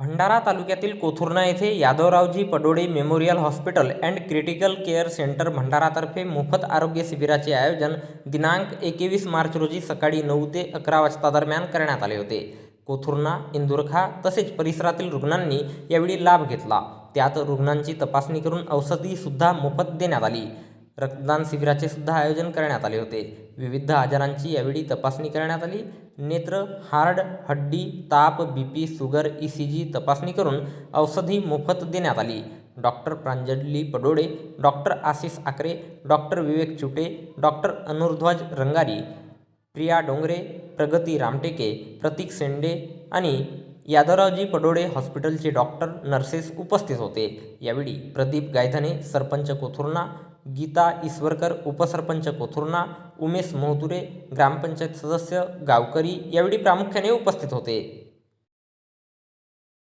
भंडारा तालुक्यातील कोथुर्णा येथे Yadavraoji Padole memorial hospital and critical care centre भंडारातर्फे मोफत आरोग्य शिबिराचे आयोजन दिनांक एकवीस मार्च रोजी सकाळी नऊ ते अकरा वाजता दरम्यान करण्यात आले होते. कोथुर्णा इंदुरखा तसेच परिसरातील रुग्णांनी यावेळी लाभ घेतला. त्यात रुग्णांची तपासणी करून औषधीसुद्धा मोफत देण्यात आली. रक्तदान शिबिराचे सुद्धा आयोजन करण्यात आले होते. विविध आजारांची यावेळी तपासणी करण्यात आली. नेत्र हार्ड हड्डी ताप B P sugar E C G तपासणी करून औषधी मोफत देण्यात आली. Doctor Pranjali Padole doctor Ashish Akre doctor Vivek Chute doctor Anurdhwaj Rangari Priya Dongre Pragati Ramteke Pratik Sende आणि यादवरावजी पडोळे हॉस्पिटलचे डॉक्टर नर्सेस उपस्थित होते. यावेळी प्रदीप गायधने सरपंच कोथुर्णा गीता ईश्वरकर उपसरपंच कोथुर्णा उमेश मोहतुरे ग्रामपंचायत सदस्य गावकरी यावेळी प्रामुख्याने उपस्थित होते.